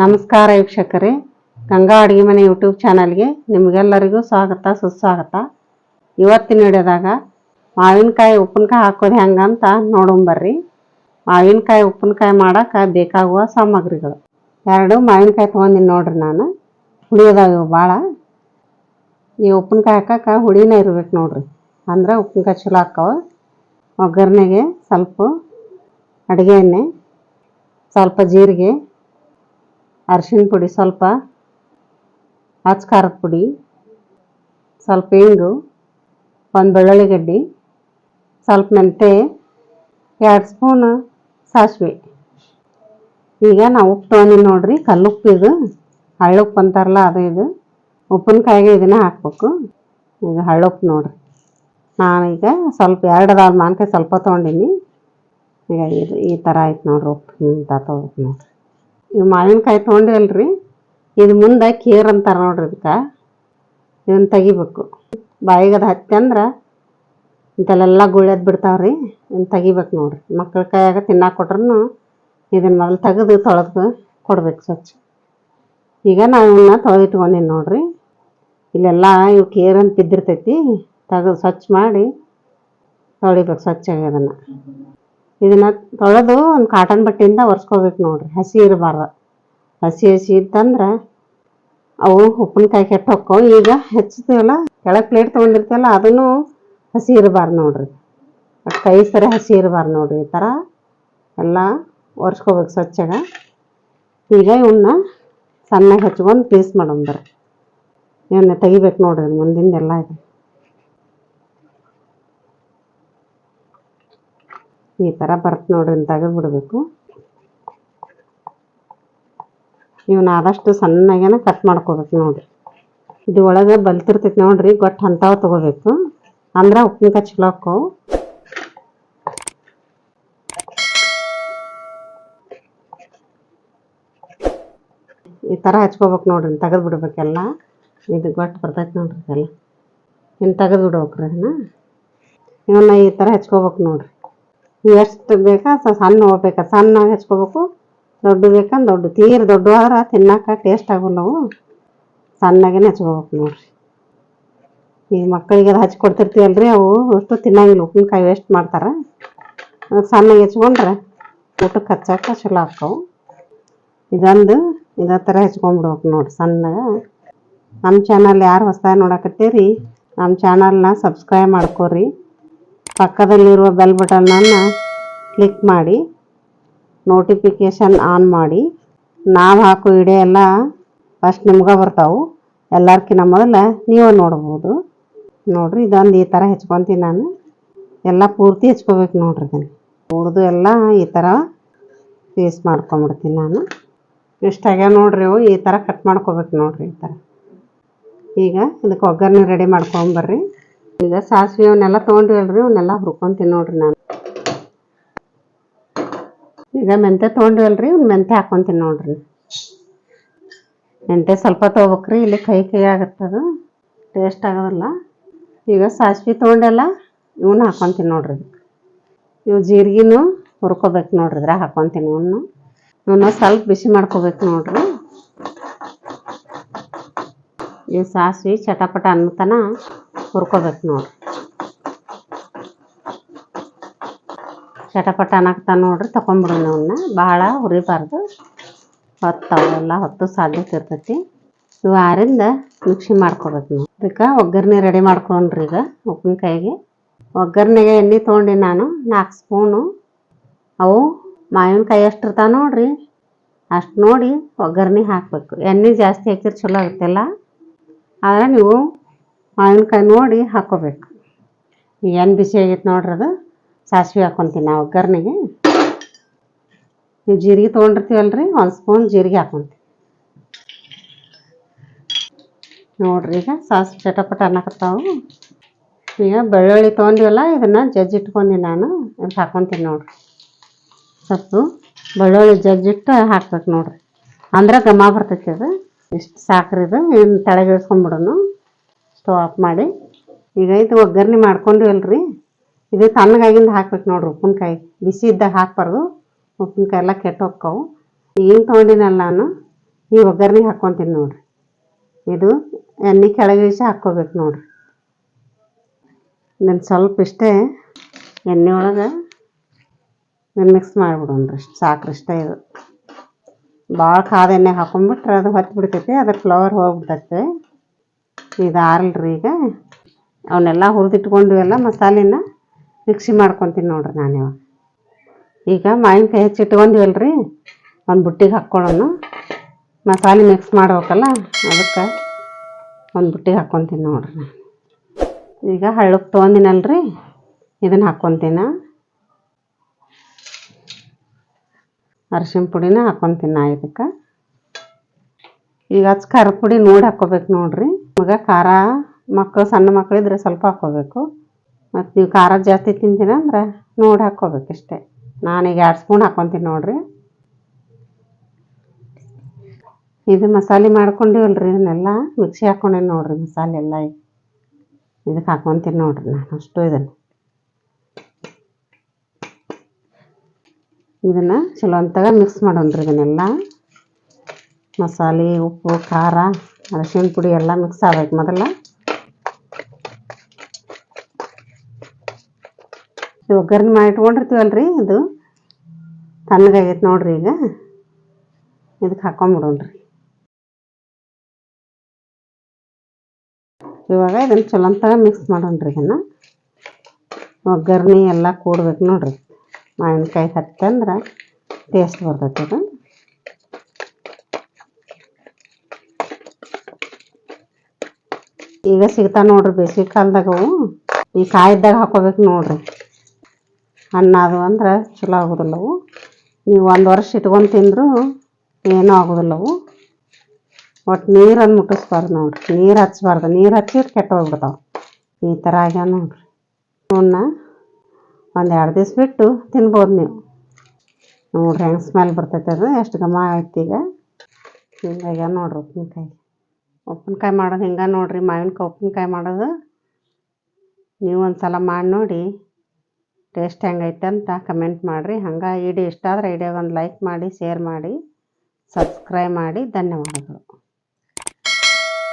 ನಮಸ್ಕಾರ ವೀಕ್ಷಕರೇ. ಗಂಗಾ ಅಡುಗೆ ಮನೆ ಯೂಟ್ಯೂಬ್ ಚಾನಲ್ಗೆ ನಿಮಗೆಲ್ಲರಿಗೂ ಸ್ವಾಗತ, ಸುಸ್ವಾಗತ. ಇವತ್ತಿನ ವಿಡಿಯೋದಾಗ ಮಾವಿನಕಾಯಿ ಉಪ್ಪಿನಕಾಯಿ ಹಾಕೋದು ಹೆಂಗಂತ ನೋಡೋಂಬರ್ರಿ ಮಾವಿನಕಾಯಿ ಉಪ್ಪಿನಕಾಯಿ ಮಾಡಕ್ಕೆ ಬೇಕಾಗುವ ಸಾಮಗ್ರಿಗಳು. ಎರಡು ಮಾವಿನಕಾಯಿ ತೊಗೊಂಡಿನಿ ನೋಡ್ರಿ ನಾನು. ಹುಳಿ ಅದಾವ ಇವು ಭಾಳ ಈ ಉಪ್ಪಿನಕಾಯಿ ಹಾಕಕ್ಕೆ ಹುಳಿನ ಇರ್ಬೇಕು ನೋಡ್ರಿ. ಅಂದ್ರೆ ಉಪ್ಪಿನಕಾಯಿ ಚಲೋ ಹಾಕವ. ಒಗ್ಗರಣೆಗೆ ಸ್ವಲ್ಪ ಅಡುಗೆ ಎಣ್ಣೆ, ಸ್ವಲ್ಪ ಜೀರಿಗೆ ಅರಿಶಿನ ಪುಡಿ ಸ್ವಲ್ಪ ಹಚ್ ಖಾರದ ಪುಡಿ, ಸ್ವಲ್ಪ ಹಿಂಗು ಒಂದು ಬೆಳ್ಳುಳ್ಳಿ ಗಡ್ಡಿ ಸ್ವಲ್ಪ ಮೆಂತೆ ಎರಡು ಸ್ಪೂನ್ ಸಾಸಿವೆ. ಈಗ ನಾವು ಉಪ್ಪು ತೊಗೊಂಡಿನಿ ನೋಡ್ರಿ, ಕಲ್ಲುಪ್ಪು ಇದು, ಹಳ್ಳುಪ್ಪು ಅಂತಾರಲ್ಲ ಅದು ಇದು. ಉಪ್ಪಿನಕಾಯಿಗೆ ಇದನ್ನೇ ಹಾಕ್ಬೇಕು. ಈಗ ಹಳ್ಳುಪ್ಪು ನೋಡ್ರಿ. ನಾನೀಗ ಸ್ವಲ್ಪ ಎರಡು ಅದಾವ ಮಾನ್ಕಾಯಿ ಸ್ವಲ್ಪ ತೊಗೊಂಡಿನಿ. ಈಗ ಇದು ಈ ಥರ ಆಯ್ತು ನೋಡ್ರಿ ಉಪ್ಪು ಇಂಥ ತೊಗೊಬೇಕು ನೋಡ್ರಿ. ಇವು ಮಾವಿನಕಾಯಿ ತೊಗೊಂಡಿವಲ್ರಿ. ಇದು ಮುಂದೆ ಕೇರ್ ಅಂತಾರೆ ನೋಡ್ರಿ ಇದಕ್ಕೆ. ಇದನ್ನ ತೆಗಿಬೇಕು. ಬಾಯಿಗೆ ಅದು ಹತ್ತಿ ಅಂದ್ರೆ ಇಂಥಲ್ಲೆಲ್ಲ ಗುಳ್ಯದ್ ಬಿಡ್ತಾವ್ರಿ. ಇದನ್ನ ತೆಗಿಬೇಕು ನೋಡ್ರಿ. ಮಕ್ಕಳ ಕೈಯಾಗ ತಿನ್ನಾಕ ಕೊಟ್ರೂ ಇದನ್ನ ಮೊದಲು ತೆಗೆದು ತೊಳೆದು ಕೊಡ್ಬೇಕು ಸ್ವಚ್ಛ. ಈಗ ನಾವು ಇವನ್ನ ತೊಳೆದಿಟ್ಕೊಂಡಿನಿ ನೋಡ್ರಿ. ಇಲ್ಲೆಲ್ಲ ಇವು ಕೇರ್ ಅಂತ ಬಿದ್ದಿರ್ತೈತಿ. ತೆಗೆದು ಸ್ವಚ್ಛ ಮಾಡಿ ತೊಳಿಬೇಕು ಸ್ವಚ್ಛಾಗಿ ಅದನ್ನು ಇದನ್ನ ತೊಳೆದು ಒಂದು ಕಾಟನ್ ಬಟ್ಟೆಯಿಂದ ಒರೆಸ್ಕೋಬೇಕು ನೋಡ್ರಿ. ಹಸಿ ಇರಬಾರ್ದು. ಹಸಿ ಹಸಿ ಇತ್ತಂದ್ರೆ ಅವು ಉಪ್ಪಿನಕಾಯಿ ಕೆಟ್ಟು ಹೊಕ್ಕವು ಈಗ ಹೆಚ್ಚುತ್ತೀವಲ್ಲ, ಕೆಳಗೆ ಪ್ಲೇಟ್ ತೊಗೊಂಡಿರ್ತೀವಲ್ಲ, ಅದನ್ನು ಹಸಿ ಇರಬಾರ್ದು ನೋಡ್ರಿ. ಕೈ ಸರಿ ಹಸಿ ಇರಬಾರ್ದು ನೋಡ್ರಿ ಈ ಥರ ಎಲ್ಲ ಒರೆಸ್ಕೋಬೇಕು ಸ್ವಚ್ಛಗೆ. ಈಗ ಇವನ್ನ ಸಣ್ಣಗೆ ಹಚ್ಕೊಂಡು ಪೀಸ್ ಮಾಡೋಂಬರ್ರಿ ಇವನ್ನ ತೆಗಿಬೇಕು ನೋಡ್ರಿ ಮುಂದಿಂದೆಲ್ಲ ಇದು. ಈ ಥರ ಬರುತ್ತೆ ನೋಡ್ರಿ ತೆಗೆದು ಬಿಡಬೇಕು. ಇವನ್ನ ಆದಷ್ಟು ಸಣ್ಣಗೇನ ಕಟ್ ಮಾಡ್ಕೋಬೇಕು ನೋಡ್ರಿ. ಇದು ಒಳಗೆ ಬಲ್ತಿರ್ತೈತಿ ನೋಡ್ರಿ ಗೊಟ್ಟು ಅಂಥವು ತೊಗೋಬೇಕು. ಅಂದ್ರೆ ಉಪ್ಪಿನಕಾಯಿ ಚಲೋ ಆಕ್ಕವು ಈ ಥರ ಹಚ್ಕೋಬೇಕು ನೋಡ್ರಿ, ತೆಗೆದು ಬಿಡ್ಬೇಕೆಲ್ಲ ಇದು ಗೊಟ್ಟು ಬರ್ತೈತಿ ನೋಡ್ರಿ ಎಲ್ಲ ಇನ್ನು ತೆಗೆದು ಬಿಡ್ಬೇಕ್ರಿ ಅದನ್ನ. ಇವನ್ನ ಈ ಥರ ಹಚ್ಕೋಬೇಕು ನೋಡ್ರಿ. ಎಷ್ಟು ಬೇಕಾ? ಸಣ್ಣ ಹೋಗ್ಬೇಕು ಸಣ್ಣ ಹೆಚ್ಕೋಬೇಕು. ದೊಡ್ಡ ಬೇಕಂದ್ರೆ ದೊಡ್ಡ. ತೀರ ದೊಡ್ಡ ಆದ್ರೆ ತಿನ್ನಕ್ಕೆ ಟೇಸ್ಟ್ ಆಗೋಲ್ಲವು ಸಣ್ಣಗೇನೆ ಹಚ್ಕೋಬೇಕು ನೋಡ್ರಿ. ಈ ಮಕ್ಕಳಿಗೆ ಅದು ಹಚ್ಚಿ ಅಲ್ರಿ ಅವು. ಅಷ್ಟು ತಿನ್ನಂಗಿಲ್ಲ. ಉಪ್ಪಿನಕಾಯಿ ವೇಸ್ಟ್ ಮಾಡ್ತಾರೆ. ಸಣ್ಣಗೆ ಹೆಚ್ಕೊಂಡ್ರೆ ಊಟಕ್ಕೆ ಹಚ್ಚಕ್ಕೆ ಚಲೋ ಆಕ್ಕವು ಇದೊಂದು ಇದೇ ಥರ ಹೆಚ್ಕೊಂಡ್ಬಿಡ್ಬೇಕು ನೋಡಿ ಸಣ್ಣಗೆ. ನಮ್ಮ ಚಾನಲ್ ಯಾರು ಹೊಸ್ದಾಗಿ ನೋಡಕತ್ತೀರಿ, ನಮ್ಮ ಚಾನಲ್ನ ಸಬ್ಸ್ಕ್ರೈಬ್ ಮಾಡ್ಕೋರಿ. ಪಕ್ಕದಲ್ಲಿರುವ ಬೆಲ್ ಬಟನನ್ನು ಕ್ಲಿಕ್ ಮಾಡಿ ನೋಟಿಫಿಕೇಷನ್ ಆನ್ ಮಾಡಿ. ನಾವು ಹಾಕೋ ವಿಡಿಯೋ ಎಲ್ಲ ಫಸ್ಟ್ ನಿಮ್ಗೆ ಬರ್ತಾವೆ. ಎಲ್ಲರ್ಕಿನ್ನ ಮೊದಲು ನೀವು ನೋಡ್ಬೋದು. ನೋಡಿರಿ ಇದೊಂದು ಈ ಥರ ಹೆಚ್ಕೊತೀನಿ ನಾನು. ಎಲ್ಲ ಪೂರ್ತಿ ಹೆಚ್ಕೋಬೇಕು ನೋಡ್ರಿ ಇದನ್ನು. ಉಳ್ದು ಎಲ್ಲ ಈ ಥರ ಪೀಸ್ ಮಾಡ್ಕೊಂಬಿಡ್ತೀನಿ ನಾನು. ಇಷ್ಟಾಗ್ಯಾವ ನೋಡ್ರಿ ಇವು ಈ ಥರ ಕಟ್ ಮಾಡ್ಕೋಬೇಕು ನೋಡ್ರಿ ಈ ಥರ ಈಗ ಇದಕ್ಕೆ ಒಗ್ಗರಣೆ ರೆಡಿ ಮಾಡ್ಕೊಂಬರ್ರಿ ಈಗ ಸಾಸಿವೆ ಅವನ್ನೆಲ್ಲ ತೊಗೊಂಡಿವಲ್ರಿ ಅವನ್ನೆಲ್ಲ ಹುರ್ಕೊಂತೀನಿ ನೋಡ್ರಿ ನಾನು. ಈಗ ಮೆಂತೆ ತೊಗೊಂಡಿವಲ್ರಿ ಇವ್ನ ಮೆಂತೆ ಹಾಕ್ಕೊಂತೀನಿ ನೋಡ್ರಿ. ಮೆಂತೆ ಸ್ವಲ್ಪ ತೊಗೋಬೇಕ್ರಿ, ಇಲ್ಲಿ ಕೈ ಕೈ ಆಗತ್ತದು ಟೇಸ್ಟ್ ಆಗೋದಿಲ್ಲ. ಈಗ ಸಾಸಿವೆ ತೊಗೊಂಡೆಲ್ಲ ಇವನ್ನ ಹಾಕ್ಕೊಂತೀನಿ ನೋಡ್ರಿ. ಇವು ಜೀರಿಗೆನೂ ಹುರ್ಕೋಬೇಕು ನೋಡ್ರಿ, ಇದ್ರಾಗ ಹಾಕ್ಕೊಂತೀನಿ ಇವನ್ನ ಇವನ್ನ ಸ್ವಲ್ಪ ಬಿಸಿ ಮಾಡ್ಕೋಬೇಕು ನೋಡ್ರಿ. ಈ ಸಾಸಿವೆ ಚಟಪಟ ಅನ್ನತನ ಹುರ್ಕೋಬೇಕು ನೋಡ್ರಿ ಚಟಪಟ ಅನ್ನಕ್ತ ನೋಡ್ರಿ ತೊಗೊಂಬಿಡೋಣ ಅವನ್ನ ಭಾಳ ಹುರಿಬಾರ್ದು. ಹೊತ್ತವೆಲ್ಲ ಹೊತ್ತು ಸಾಧ್ಯತೆ ಇರ್ತೈತಿ. ಇವು ಆರಿಂದ ಮಿಕ್ಸಿ ಮಾಡ್ಕೋಬೇಕು ನಾವು ಅದಕ್ಕೆ ಒಗ್ಗರಣೆ ರೆಡಿ ಮಾಡ್ಕೊಂಡ್ರಿ ಈಗ ಉಪ್ಪಿನಕಾಯಿಗೆ. ಒಗ್ಗರಣೆಗೆ ಎಣ್ಣೆ ತೊಗೊಂಡಿ ನಾನು ನಾಲ್ಕು ಸ್ಪೂನು. ಅವು ಮಾವಿನಕಾಯಿ ಎಷ್ಟು ಇರ್ತಾವೆ ನೋಡ್ರಿ. ಅಷ್ಟು ನೋಡಿ ಒಗ್ಗರಣೆ ಹಾಕಬೇಕು. ಎಣ್ಣೆ ಜಾಸ್ತಿ ಹಾಕಿದ್ರೆ ಚಲೋ ಆಗುತ್ತಲ್ಲ. ಆದರೆ ನೀವು ಮಾವಿನಕಾಯಿ ನೋಡಿ ಹಾಕ್ಕೋಬೇಕು ಏನು ಬಿಸಿ ಆಗೈತೆ ನೋಡ್ರಿ ಅದು. ಸಾಸಿವೆ ಹಾಕ್ಕೊಂತೀನಿ ನಾವು ಒಗ್ಗರಣೆಗೆ. ನೀವು ಜೀರಿಗೆ ರೀ ಒಂದು ಸ್ಪೂನ್ ಜೀರಿಗೆ ಹಾಕೊತೀವಿ. ನೋಡ್ರಿ ಈಗ ಸಾಸ್ ಚಟಪಟ ಅನ್ನಕತ್ತಾವು. ಈಗ ಬೆಳ್ಳುಳ್ಳಿ ತೊಗೊಂಡಿವಲ್ಲ, ಇದನ್ನು ಜಜ್ಜಿಟ್ಕೊಂಡಿ ನಾನು. ಇದು ಹಾಕ್ಕೊಂತೀನಿ ನೋಡ್ರಿ. ಸ್ವಲ್ಪ ಬೆಳ್ಳುಳ್ಳಿ ಜಜ್ಜಿಟ್ಟು ಹಾಕ್ಬೇಕು ನೋಡ್ರಿ. ಅಂದ್ರೆ ಘಮ ಬರ್ತೈತಿ ಅದು. ಇಷ್ಟು ಸಾಕ್ರಿ ಇದು, ಇನ್ನು ತೆಳಗೆ ಇಳಿಸ್ಕೊಂಡ್ಬಿಡೋನು. ಸ್ಟವ್ ಆಫ್ ಮಾಡಿ. ಈಗ ಇದು ಒಗ್ಗರಣೆ ಮಾಡ್ಕೊಂಡಿವಲ್ರಿ ಇದು ತಣ್ಣಗಾಗಿಂದ ಹಾಕ್ಬೇಕು ನೋಡ್ರಿ ಉಪ್ಪಿನಕಾಯಿ. ಬಿಸಿ ಇದ್ದಾಗ ಹಾಕ್ಬಾರ್ದು. ಉಪ್ಪಿನಕಾಯಿ ಎಲ್ಲ ಕೆಟ್ಟು ಹೋಕ್ಕವು ಈಗ ತೊಗೊಂಡಿನಲ್ಲ ನಾನು? ಈ ಒಗ್ಗರಣೆ ಹಾಕ್ಕೊತೀನಿ ನೋಡ್ರಿ. ಇದು ಎಣ್ಣೆ ಕೆಳಗೆ ಇಳಿಸಿ ಹಾಕ್ಕೋಬೇಕು ನೋಡ್ರಿ. ನಾನು ಸ್ವಲ್ಪ ಇಷ್ಟೇ ಎಣ್ಣೆ ಒಳಗೆ ಮಿಕ್ಸ್ ಮಾಡಿಬಿಡೋಣ್ರಿ ಇಷ್ಟು ಸಾಕ್ರಿ ಇಷ್ಟೇ ಇದು. ಭಾಳ ಕಾದ ಎಣ್ಣೆ ಹಾಕೊಂಡ್ಬಿಟ್ರೆ ಅದು ಹೊತ್ತು ಬಿಡ್ತೈತಿ ಅದು ಫ್ಲವರ್ ಹೋಗ್ಬಿಡ್ತೈತೆ. ಈಗ ಆರಲ್ರಿ ಈಗ. ಅವನ್ನೆಲ್ಲ ಹುರಿದಿಟ್ಕೊಂಡಿವೆಲ್ಲ ಮಸಾಲೆನ ಮಿಕ್ಸಿ ಮಾಡ್ಕೊತೀನಿ ನೋಡ್ರಿ ನಾನು ಈಗ ಮಾವಿನಕಾಯಿ ಹೆಚ್ಚಿಟ್ಕೊಂಡಿವಲ್ರಿ ಒಂದು ಬುಟ್ಟಿಗೆ ಹಾಕ್ಕೊಳ್ಳೋಣ. ಮಸಾಲೆ ಮಿಕ್ಸ್ ಮಾಡ್ಬೇಕಲ್ಲ, ಅದಕ್ಕೆ ಒಂದು ಬುಟ್ಟಿಗೆ ಹಾಕ್ಕೊತೀನಿ ನೋಡ್ರಿ ಈಗ ಹಳ್ಳಕ್ಕೆ ತೊಗೊಂದಿನಲ್ರಿ ಇದನ್ನು ಹಾಕ್ಕೊತೀನ. ಅರಶಿನ ಪುಡಿನ ಹಾಕ್ಕೊತೀನಿ ನಾ ಇದಕ್ಕೆ. ಈಗ ಹಚ್ಚ ಖಾರದ ಪುಡಿ ನೋಡಿ ಹಾಕ್ಕೋಬೇಕು ನೋಡ್ರಿ. ಮಗ, ಖಾರ ಮಕ್ಕಳು ಸಣ್ಣ ಮಕ್ಕಳಿದ್ರೆ ಸ್ವಲ್ಪ ಹಾಕ್ಕೋಬೇಕು. ಮತ್ತು ನೀವು ಖಾರ ಜಾಸ್ತಿ ತಿಂತೀನಿ ಅಂದ್ರೆ ನೋಡಿ ಹಾಕ್ಕೋಬೇಕು ಇಷ್ಟೇ ನಾನೀಗ ಎರಡು ಸ್ಪೂನ್ ಹಾಕ್ಕೊತೀನಿ ನೋಡಿರಿ. ಇದು ಮಸಾಲೆ ಮಾಡ್ಕೊಂಡಿವಲ್ರಿ ಇದನ್ನೆಲ್ಲ. ಮಿಕ್ಸಿ ಹಾಕ್ಕೊಂಡೇನಿ ನೋಡಿರಿ ಮಸಾಲೆ ಎಲ್ಲ ಇದಕ್ಕೆ ಹಾಕ್ಕೊತೀನಿ ನೋಡಿರಿ ನಾನು ಅಷ್ಟು ಇದನ್ನು. ಇದನ್ನು ಚಲೋ ಅಂತಾಗ ಮಿಕ್ಸ್ ಮಾಡೋಣ್ರಿ ಇದನ್ನೆಲ್ಲ. ಮಸಾಲೆ, ಉಪ್ಪು, ಖಾರ. ಅರಿಶಿನ ಪುಡಿ ಎಲ್ಲ ಮಿಕ್ಸ್ ಆಗ್ಬೇಕು ಮೊದಲ. ಒಗ್ಗರಣೆ ಮಾಡಿ ಇಟ್ಕೊಂಡಿರ್ತೀವಲ್ರಿ ಇದು? ತಣ್ಣಗಾಗೈತೆ ನೋಡ್ರಿ ಈಗ. ಇದಕ್ಕೆ ಹಾಕೊಂಬಿಡೋಣ್ರಿ. ಇವಾಗ ಇದನ್ನು ಚಲೋ ಅಂತ ಮಿಕ್ಸ್ ಮಾಡೋಣ್ರಿ ಇದನ್ನು. ಒಗ್ಗರಣೆ ಎಲ್ಲ ಕೂಡ್ಬೇಕು ನೋಡ್ರಿ. ಮಾವಿನಕಾಯಿ ಹತ್ತಂದ್ರೆ ಟೇಸ್ಟ್ ಬರ್ತೈತೆ ಇದು ಈಗ ಸಿಗ್ತಾವ ನೋಡ್ರಿ ಬೇಸಿಗೆ ಕಾಲದಾಗ ಅವು. ಈ ಕಾಯಿದ್ದಾಗ ಹಾಕೋಬೇಕು ನೋಡ್ರಿ. ಅನ್ನ ಅದು ಅಂದ್ರೆ ಚಲೋ ಆಗೋದಿಲ್ಲ ಅವು. ನೀವು ಒಂದು ವರ್ಷ ಇಟ್ಕೊಂಡು ತಿಂದರೂ ಏನೂ ಆಗೋದಿಲ್ಲ ಅವು. ಒಟ್ಟು ನೀರನ್ನು ಮುಟ್ಟಿಸ್ಬಾರ್ದು ನೋಡ್ರಿ. ನೀರು ಹಚ್ಬಾರ್ದು. ನೀರು ಹಚ್ಚಿದ್ರೆ ಕೆಟ್ಟ ಹೋಗ್ಬಿಡ್ತಾವೆ. ಈ ಥರ ಆಗ್ಯಾವ ನೋಡ್ರಿ. ಅವನ್ನ ಒಂದು ಎರಡು ದಿವ್ಸ ಬಿಟ್ಟು ತಿನ್ಬೋದು ನೀವು. ನೋಡ್ರಿ ಹೆಂಗೆ ಸ್ಮೆಲ್ ಬರ್ತೈತೆ ಅದು. ಎಷ್ಟು ಗಮ ಆಯ್ತು ಈಗ. ಹಿಂಗಾಗ್ಯಾವ ನೋಡ್ರಿ ಉಪ್ಪಿನಕಾಯಿ. ಉಪ್ಪಿನಕಾಯಿ ಮಾಡೋದು ಹಿಂಗೆ ನೋಡಿರಿ ಮಾವಿನಕಾಯಿ ಉಪ್ಪಿನಕಾಯಿ ಮಾಡೋದು. ನೀವು ಒಂದು ಸಲ ಮಾಡಿ ನೋಡಿ, ಟೇಸ್ಟ್ ಹೆಂಗೈತೆ ಅಂತ ಕಮೆಂಟ್ ಮಾಡಿರಿ. ಹಂಗೆ ವಿಡಿಯೋ ಇಷ್ಟ ಆದರೆ ವಿಡಿಯೋಗೆ ಒಂದು ಲೈಕ್ ಮಾಡಿ ಶೇರ್ ಮಾಡಿ ಸಬ್ಸ್ಕ್ರೈಬ್ ಮಾಡಿ. ಧನ್ಯವಾದಗಳು.